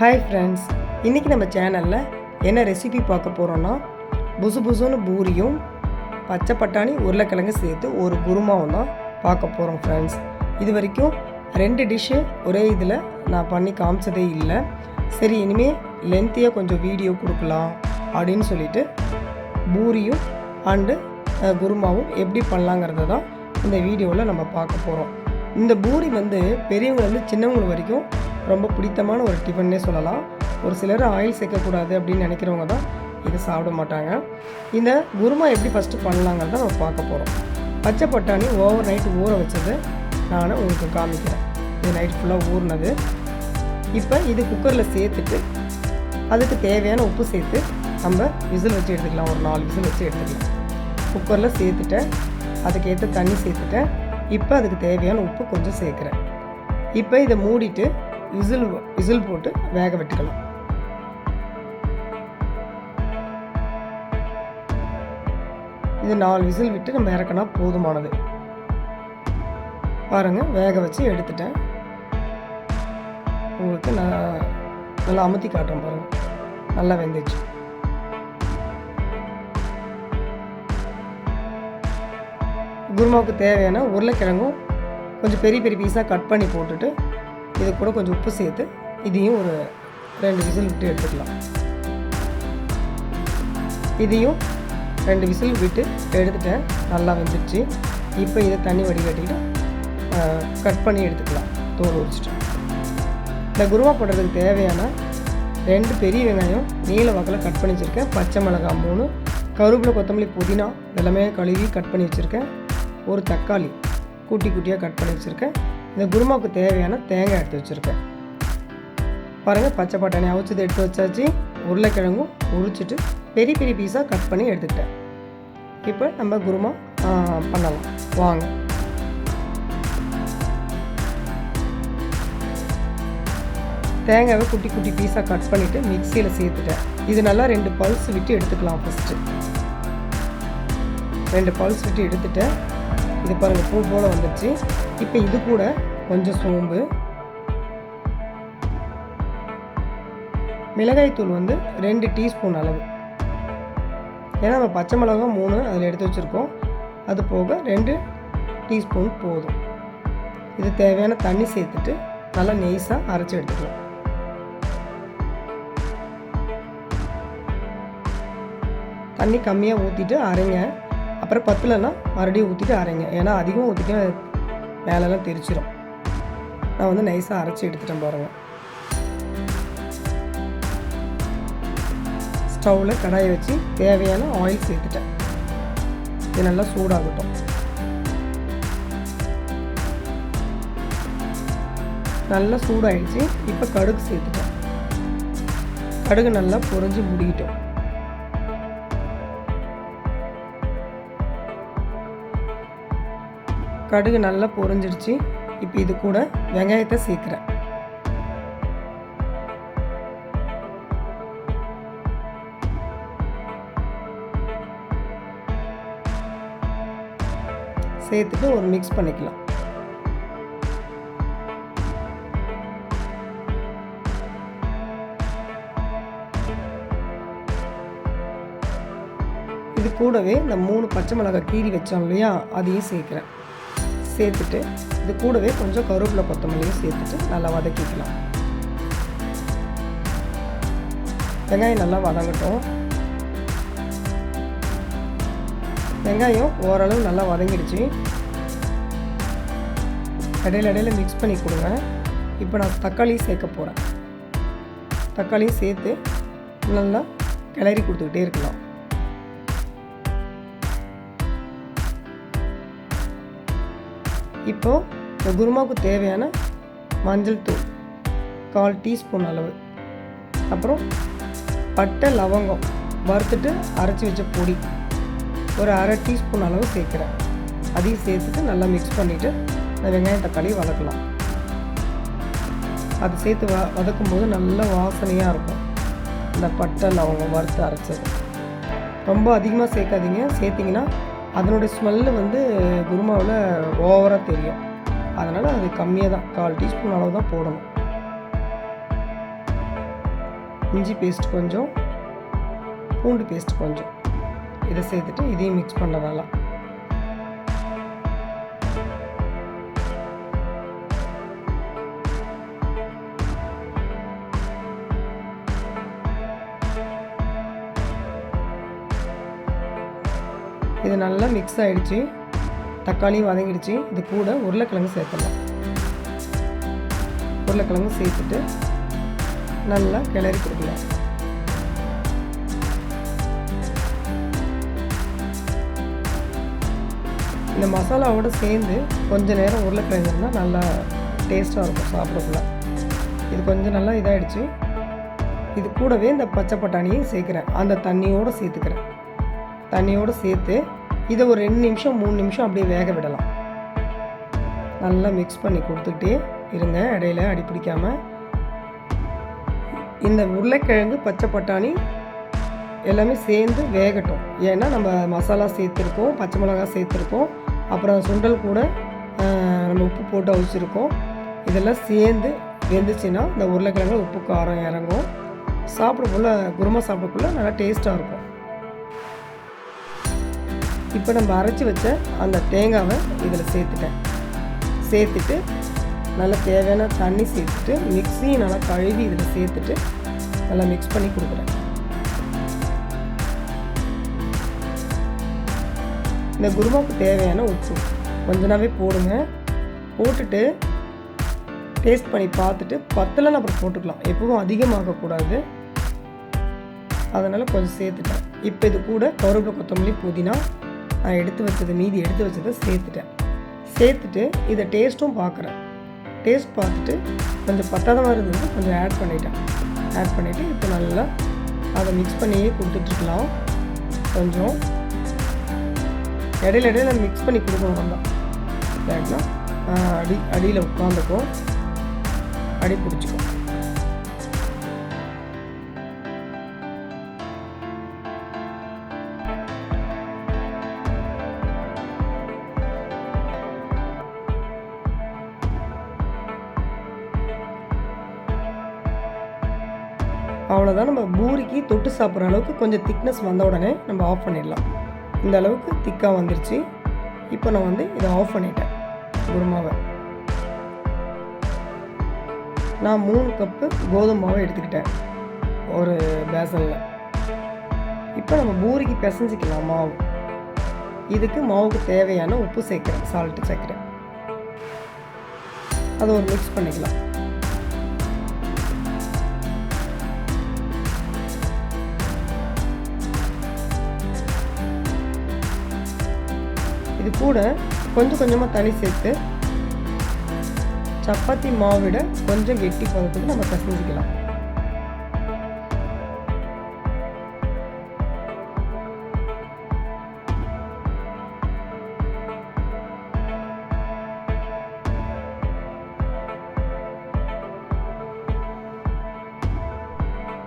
Hi friends இன்றைக்கி நம்ம சேனலில் என்ன ரெசிபி பார்க்க போகிறோன்னா புசு புசுன்னு பூரியும் பச்சை பட்டாணி உருளைக்கிழங்கு சேர்த்து ஒரு குருமாவும் தான் பார்க்க போகிறோம் ஃப்ரெண்ட்ஸ் இது வரைக்கும் ரெண்டு டிஷ்ஷு ஒரே இதில் நான் பண்ணி காமிச்சதே இல்லை. சரி இனிமேல் லென்த்தியாக கொஞ்சம் வீடியோ கொடுக்கலாம் அப்படின்னு சொல்லிட்டு பூரியும் அண்டு குருமாவும் எப்படி பண்ணலாங்கிறத தான் இந்த வீடியோவில் நம்ம பார்க்க போகிறோம் இந்த பூரி வந்து பெரியவங்கலேருந்து சின்னவங்க வரைக்கும் ரொம்ப பிடித்தமான ஒரு டிஃபன்னே சொல்லலாம். ஒரு சிலர் ஆயில் சேர்க்கக்கூடாது அப்படின்னு நினைக்கிறவங்க தான் இதை சாப்பிட மாட்டாங்க. இந்த குருமா எப்படி ஃபஸ்ட்டு பண்ணலாங்கிறத நம்ம பார்க்க போகிறோம் பச்சை பட்டாணி ஓவர் நைட் ஊற வச்சதை நான் உங்களுக்கு காமிக்கிறேன். இது நைட் ஃபுல்லாக ஊறினது. இப்போ இது குக்கரில் சேர்த்துட்டு அதுக்கு தேவையான உப்பு சேர்த்து நம்ம விசில் வச்சு எடுத்துக்கலாம். ஒரு நாலு விசில் வச்சு எடுத்துக்கலாம். குக்கரில் சேர்த்துட்டேன். அதுக்கேற்ற தண்ணி சேர்த்துட்டேன். இப்போ அதுக்கு தேவையான உப்பு கொஞ்சம் சேர்க்குறேன். இப்போ இதை மூடிட்டு விசில் விசில் போட்டு வேக விட்டுக்கலாம். இது நாலு விசில் விட்டு நம்ம இறக்கினா போதுமானது. பாருங்கள் வேக வச்சு எடுத்துட்டேன். உங்களுக்கு நான் நல்லா அமுத்தி காட்டுறேன் பாருங்கள் நல்லா வெந்துச்சு. குருமாவுக்கு தேவையான உருளைக்கிழங்கும் கொஞ்சம் பெரிய பெரிய பீஸாக கட் பண்ணி போட்டுட்டு இது கூட கொஞ்சம் உப்பு சேர்த்து இதையும் ஒரு ரெண்டு விசில் விட்டு எடுத்துக்கலாம். இதையும் ரெண்டு விசில் விட்டு எடுத்துட்டேன். நல்லா வெந்துடுச்சு இப்போ இதை தண்ணி வடிகட்டிட்டு கட் பண்ணி எடுத்துக்கலாம். தோல் உரிச்சிட்டு. இந்த குருவா போடுறதுக்கு தேவையான ரெண்டு பெரிய வெங்காயம் நீல வாக்கில் கட் பண்ணி வச்சுருக்கேன். பச்சை மிளகாய் மூணு கருவேப்பிலை கொத்தமல்லி புதினா எல்லாமே கழுவி கட் பண்ணி வச்சுருக்கேன். ஒரு தக்காளி குட்டி குட்டியாக கட் பண்ணி வச்சுருக்கேன். இந்த குருமாவுக்கு தேவையான தேங்காய் எடுத்து வச்சுருக்கேன். பாருங்கள் பச்சை பட்டாணி அவிச்சது எடுத்து வச்சாச்சு. உருளைக்கிழங்கும் உரிச்சிட்டு பெரிய பெரிய பீஸாக கட் பண்ணி எடுத்துக்கிட்டேன். இப்போ நம்ம குருமா பண்ணலாம். வாங்க. தேங்காவை குட்டி குட்டி பீஸாக கட் பண்ணிவிட்டு மிக்சியில் சேர்த்துட்டேன். இது நல்லா ரெண்டு பல்ஸ் விட்டு எடுத்துக்கலாம் ஃபஸ்ட்டு ரெண்டு பல்ஸ் விட்டு எடுத்துட்டேன். இது பாருங்கள் பூ போல் வந்துடுச்சு இப்போ இது கூட கொஞ்சம் சோம்பு. மிளகாய்த்தூள் வந்து ரெண்டு டீஸ்பூன் அளவு. ஏன்னா நம்ம பச்சை மிளகாய் மூணு அதில் எடுத்து வச்சுருக்கோம். அது போக ரெண்டு டீஸ்பூன் போதும். இது தேவையான தண்ணி சேர்த்துட்டு நல்லா நெய்ஸாக அரைச்சி எடுத்துக்கலாம். தண்ணி கம்மியாக ஊற்றிட்டு அரைங்க. அப்புறம் பத்துலன்னா மறுபடியும் ஊற்றிட்டு அரைங்க. ஏன்னா அதிகம் ஊற்றிட்டு மேலெல்லாம் தெரிச்சிடும் நான் வந்து நைஸாக அரைச்சி எடுத்துட்டேன் பாருங்கள் ஸ்டவ்வில் கடாயை வச்சு தேவையான ஆயில் சேர்த்துட்டேன். இது நல்லா சூடாகட்டும். நல்லா சூடாயிடுச்சு. இப்போ கடுகு சேர்த்துட்டேன். கடுகு நல்லா பொறிஞ்சு முடிக்கிட்டோம். கடுகு நல்லா பொரிஞ்சிடுச்சு. இப்போ இது கூட வெங்காயத்தை சேர்க்குறேன். சேர்த்துட்டு ஒரு மிக்ஸ் பண்ணிக்கலாம். இது கூடவே இந்த மூணு பச்சை மிளகாய் கீறி வச்சோம் இல்லையா அதையும் சேர்க்குறேன். சேர்த்துட்டு இது கூடவே கொஞ்சம் கருவேப்பிலை கொத்தமல்லியும் சேர்த்துட்டு நல்லா வதக்கிக்கலாம். வெங்காயம் நல்லா வதங்கட்டும். வெங்காயம் ஓரளவு நல்லா வதங்கிடுச்சு. இடையில இடையில மிக்ஸ் பண்ணி கொடுங்க. இப்போ நான் தக்காளியும் சேர்க்க போகிறேன் தக்காளியும் சேர்த்து நல்லா கிளறி கொடுத்துக்கிட்டே இருக்கலாம். இப்போது இந்த குருமாவுக்கு தேவையான மஞ்சள் தூள் கால் டீஸ்பூன் அளவு. அப்புறம் பட்டை லவங்கம் வறுத்துட்டு அரைச்சி வச்ச பொடி. ஒரு அரை டீஸ்பூன் அளவு சேர்க்குறேன். அதையும் சேர்த்துட்டு நல்லா மிக்ஸ் பண்ணிவிட்டு இந்த வெங்காயம் தக்காளி வதக்கலாம். அது சேர்த்து வ வதக்கும்போது நல்ல வாசனையாக இருக்கும். இந்த பட்டை லவங்கம் வறுத்து அரைச்சது. ரொம்ப அதிகமாக சேர்க்காதீங்க. சேர்த்திங்கன்னா அதனுடைய ஸ்மெல்லு வந்து குருமாவில் ஓவராக தெரியும். அதனால் அது கம்மியாக தான் கால் டீஸ்பூன் அளவு தான் போடணும். இஞ்சி பேஸ்ட் கொஞ்சம் பூண்டு பேஸ்ட் கொஞ்சம். இதை சேர்த்துட்டு இதையும் மிக்ஸ் பண்ண நல்லா இது நல்லா மிக்ஸ் ஆகிடுச்சு தக்காளியும் வதங்கிடுச்சு. இது கூட உருளைக்கிழங்கு சேர்த்துடலாம். உருளைக்கிழங்கு சேர்த்துட்டு நல்லா கிளறி கொடுக்கலாம். இந்த மசாலாவோட சேர்ந்து கொஞ்சம் நேரம் உருளைக்கிழங்கு இருந்தால் நல்லா டேஸ்ட்டாக இருக்கும் சாப்பிடக்குள்ள. இது கொஞ்சம் நல்லா இதாகிடுச்சு இது கூடவே இந்த பச்சை பட்டாணியும் சேர்க்குறேன். அந்த தண்ணியோடு சேர்த்துக்கிறேன். தண்ணியோடு சேர்த்து இதை ஒரு ரெண்டு நிமிஷம் மூணு நிமிஷம் அப்படியே வேக விடலாம். நல்லா மிக்ஸ் பண்ணி கொடுத்துக்கிட்டே இருங்க. இடையில அடி பிடிக்காமல் இந்த உருளைக்கிழங்கு பச்சை பட்டாணி எல்லாமே சேர்ந்து வேகட்டும். ஏன்னா நம்ம மசாலா சேர்த்துருக்கோம் பச்சை மிளகாய் சேர்த்துருக்கோம். அப்புறம் சுண்டல் கூட நம்ம உப்பு போட்டு அவிச்சிருக்கோம். இதெல்லாம் சேர்ந்து வெந்துச்சுன்னா இந்த உருளைக்கிழங்கு உப்பு காரம் இறங்கும். சாப்பிடக்குள்ள குருமா சாப்பிடக்குள்ள நல்லா டேஸ்ட்டாக இருக்கும். இப்போ நம்ம அரைச்சி வச்ச அந்த தேங்காவை இதில் சேர்த்துட்டேன். சேர்த்துட்டு நல்லா தேவையான தண்ணி சேர்த்துட்டு மிக்ஸியும் நல்லா கழுவி இதில் சேர்த்துட்டு நல்லா மிக்ஸ் பண்ணி கொடுக்குறேன். இந்த குருமாவுக்கு தேவையான உப்பு கொஞ்ச போடுங்க. போட்டுட்டு டேஸ்ட் பண்ணி பார்த்துட்டு பத்தலன்னு அப்புறம் போட்டுக்கலாம். எப்பவும் அதிகமாகக்கூடாது. அதனால் கொஞ்சம் சேர்த்துட்டேன். இப்போ இது கூட கருவேப்பிலை கொத்தமல்லி புதினா நான் எடுத்து வச்சது மீதி எடுத்து வச்சதை சேர்த்துட்டேன். சேர்த்துட்டு இதை டேஸ்ட்டும் பார்க்குறேன். டேஸ்ட் பார்த்துட்டு கொஞ்சம் பத்தாதமாக இருந்தது கொஞ்சம் ஆட் பண்ணிட்டேன். ஆட் பண்ணிவிட்டு இப்போ நல்லா அதை மிக்ஸ் பண்ணியே கொடுத்துட்ருக்கலாம். கொஞ்சம் இடையில இடையில மிக்ஸ் பண்ணி கொடுக்கணும் தான். இல்லாட்டினா அடி அடியில் உட்காந்துக்கும். அடி பிடிச்சிக்கும். அவ்வளோதான் நம்ம பூரிக்கு தொட்டு சாப்பிட்ற அளவுக்கு கொஞ்சம் திக்னஸ் வந்த உடனே நம்ம ஆஃப் பண்ணிடலாம். இந்த அளவுக்கு திக்காக வந்துருச்சு. இப்போ நான் வந்து இதை ஆஃப் பண்ணிட்டேன். குருமாவை நான் மூணு கப்பு கோதுமை மாவை எடுத்துக்கிட்டேன். ஒரு பேசனில் இப்போ நம்ம பூரிக்கு பிசைஞ்சிக்கலாம் மாவு. இதுக்கு மாவுக்கு தேவையான உப்பு சேர்க்குறேன். சால்ட்டு சேர்க்குறேன் அதை ஒரு மிக்ஸ் பண்ணிக்கலாம். இது கூட கொஞ்சம் கொஞ்சமாக தண்ணி சேர்த்து சப்பாத்தி மாவிட கொஞ்சம் கெட்டி பதத்துக்கு நம்ம கசிஞ்சிக்கலாம்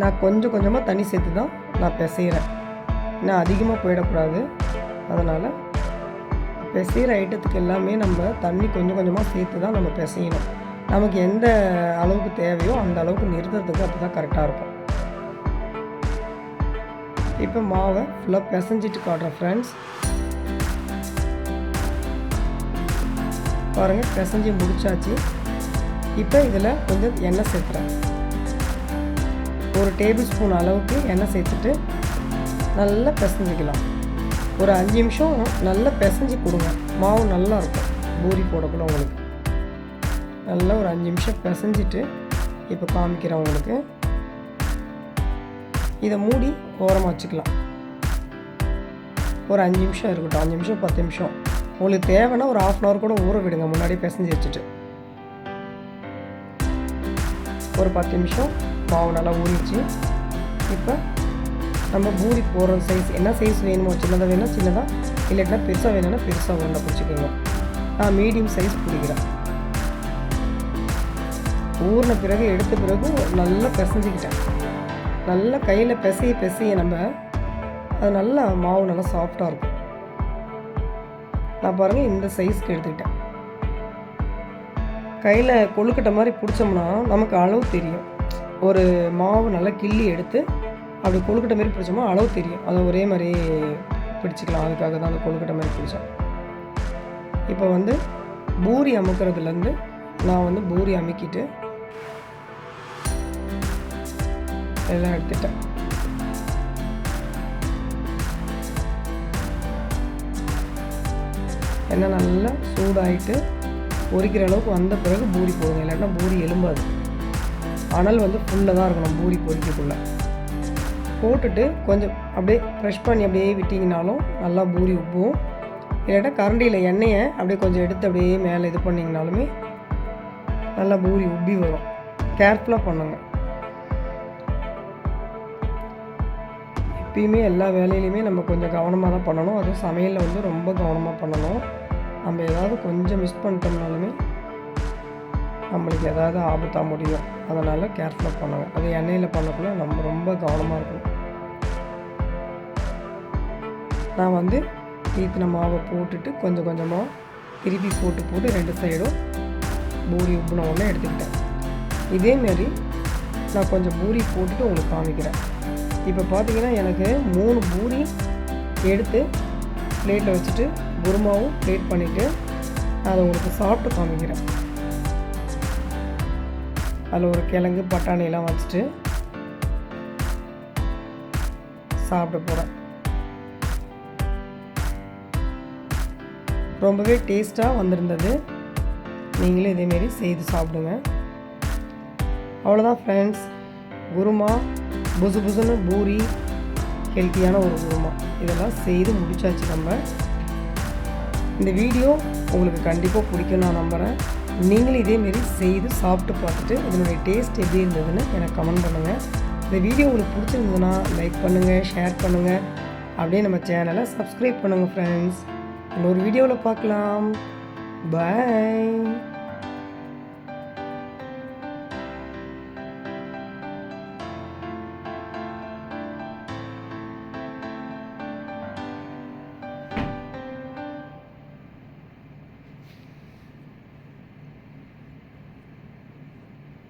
நான் கொஞ்சம் கொஞ்சமாக தண்ணி சேர்த்து தான் நான் பிசைகிறேன் நான் அதிகமாக போயிடக்கூடாது. அதனால் பிசைகிற ஐட்டத்துக்கு எல்லாமே நம்ம தண்ணி கொஞ்சம் கொஞ்சமாக சேர்த்து தான் நம்ம பிசையணும். நமக்கு எந்த அளவுக்கு தேவையோ அந்த அளவுக்கு நிறுத்துறதுக்கு அப்போ தான் கரெக்டாக இருக்கும். இப்போ மாவை ஃபுல்லாக பிசைஞ்சிட்டு காட்டுறேன் ஃப்ரெண்ட்ஸ் பாருங்கள் பிசைஞ்சு முடிச்சாச்சு. இப்போ இதில் கொஞ்சம் எண்ணெய் சேர்த்துறேன். ஒரு டேபிள் ஸ்பூன் அளவுக்கு எண்ணெய் சேர்த்துட்டு நல்லா பிசைஞ்சிக்கலாம். ஒரு அஞ்சு நிமிஷம் நல்லா பிசைஞ்சு கொடுங்க. மாவு நல்லா இருக்கும். பூரி போடக்குள்ள உங்களுக்கு. நல்லா ஒரு அஞ்சு நிமிஷம் பிசைஞ்சிட்டு இப்போ காமிக்கிறேன் உங்களுக்கு. இதை மூடி ஓரமாக வச்சுக்கலாம். ஒரு அஞ்சு நிமிஷம் இருக்கட்டும். அஞ்சு நிமிஷம் பத்து நிமிஷம். உங்களுக்கு தேவைன்னா ஒரு ஆஃப் அன் ஹவர் கூட ஊற விடுங்க. முன்னாடி பிசைஞ்சு வச்சுட்டு. ஒரு பத்து நிமிஷம் மாவு நல்லா ஊறிச்சு இப்போ நம்ம பூரி போடுற சைஸ் என்ன சைஸ் வேணுமோ சின்னதாக வேணும் சின்னதாக இல்லாட்டினா பெருசாக வேணும்னா பெருசாக ஒன்றை பிடிச்சிக்கோங்க. நான் மீடியம் சைஸ் பிடிக்கிறேன். ஊறின பிறகு எடுத்த பிறகு நல்லா பிசைஞ்சிக்கிட்டேன். நல்லா கையில் பிசைய பிசைய நம்ம அது நல்லா மாவு நல்லா சாஃப்டாக இருக்கும். நான் பாருங்கள் இந்த சைஸ்க்கு எடுத்துக்கிட்டேன். கையில் கொழுக்கட்டை மாதிரி பிடிச்சோம்னா நமக்கு அளவு தெரியும். ஒரு மாவு நல்லா கிள்ளி எடுத்து அப்படி கொழுக்கட்டை மாரி பிடிச்சோமோ அளவு தெரியும். அதை ஒரே மாதிரி பிடிச்சிக்கலாம். அதுக்காக தான் அந்த கொழுக்கட்டை மாதிரி பிடிச்சோம். இப்போ வந்து பூரி அமுக்கிறதுலேருந்து நான் வந்து பூரி அமுக்கிட்டு எல்லாம் எடுத்துட்டேன். எண்ணெய் நல்லா சூடாயிட்டு பொரிக்கிற அளவுக்கு வந்த பிறகு பூரி போடுங்க. இல்லாட்டினா பூரி எலும்பாது. அனல் வந்து ஃபுல்லாக தான் இருக்கணும். பூரி பொறிக்கக்குள்ளே போட்டுட்டு கொஞ்சம் அப்படியே ப்ரெஷ் பண்ணி அப்படியே விட்டிங்கனாலும் நல்லா பூரி உப்பும். இல்லாட்டா கரண்டியில் எண்ணெயை அப்படியே கொஞ்சம் எடுத்து அப்படியே மேலே இது பண்ணிங்கனாலுமே நல்லா பூரி உப்பி வரும். கேர்ஃபுல்லாக பண்ணுங்க. எப்பயுமே எல்லா வேலையிலையுமே நம்ம கொஞ்சம் கவனமாக தான் பண்ணணும். அதுவும் சமையலில் வந்து ரொம்ப கவனமாக பண்ணணும். நம்ம ஏதாவது கொஞ்சம் மிஸ் பண்ணிட்டோம்னாலுமே நம்மளுக்கு ஏதாவது ஆபத்தாக முடியும். அதனால் கேர்ஃபுல்லாக பண்ணுங்கள் அது எண்ணெயில் பண்ணக்குள்ள நம்ம ரொம்ப கவனமாக இருக்கணும். நான் வந்து ஈத்தின மாவை போட்டுட்டு கொஞ்சம் கொஞ்சமாக திருப்பி போட்டு போட்டு ரெண்டு சைடும் பூரி உப்புன ஒன்று எடுத்துக்கிட்டேன். இதேமாரி நான் கொஞ்சம் பூரி போட்டுட்டு உங்களுக்கு காமிக்கிறேன். இப்போ பார்த்தீங்கன்னா எனக்கு மூணு பூரி எடுத்து பிளேட்டில் வச்சுட்டு குருமாவும் பிளேட் பண்ணிவிட்டு அதை உங்களுக்கு சாப்பிட்டு காமிக்கிறேன். அதில் ஒரு கிழங்கு பட்டாணியெல்லாம் வச்சுட்டு சாப்பிட போகிறேன் ரொம்பவே டேஸ்ட்டாக வந்திருந்தது. நீங்களும் இதேமாரி செய்து சாப்பிடுங்க. அவ்வளோதான் ஃப்ரெண்ட்ஸ் குருமா புசு புசுன்னு பூரி ஹெல்த்தியான ஒரு குருமா. இதெல்லாம் செய்து முடிச்சாச்சு நம்ம. இந்த வீடியோ உங்களுக்கு கண்டிப்பாக பிடிக்கும் நான் நம்புகிறேன் நீங்களும் இதேமாரி செய்து சாப்பிட்டு பார்த்துட்டு இதனுடைய டேஸ்ட் எப்படி இருந்ததுன்னு எனக்கு கமெண்ட் பண்ணுங்கள் இந்த வீடியோ உங்களுக்கு பிடிச்சிருந்ததுன்னா லைக் பண்ணுங்கள் ஷேர் பண்ணுங்கள் அப்படியே நம்ம சேனலை சப்ஸ்கிரைப் பண்ணுங்கள் ஃப்ரெண்ட்ஸ் இன்னொரு வீடியோவில் பார்க்கலாம். பாய்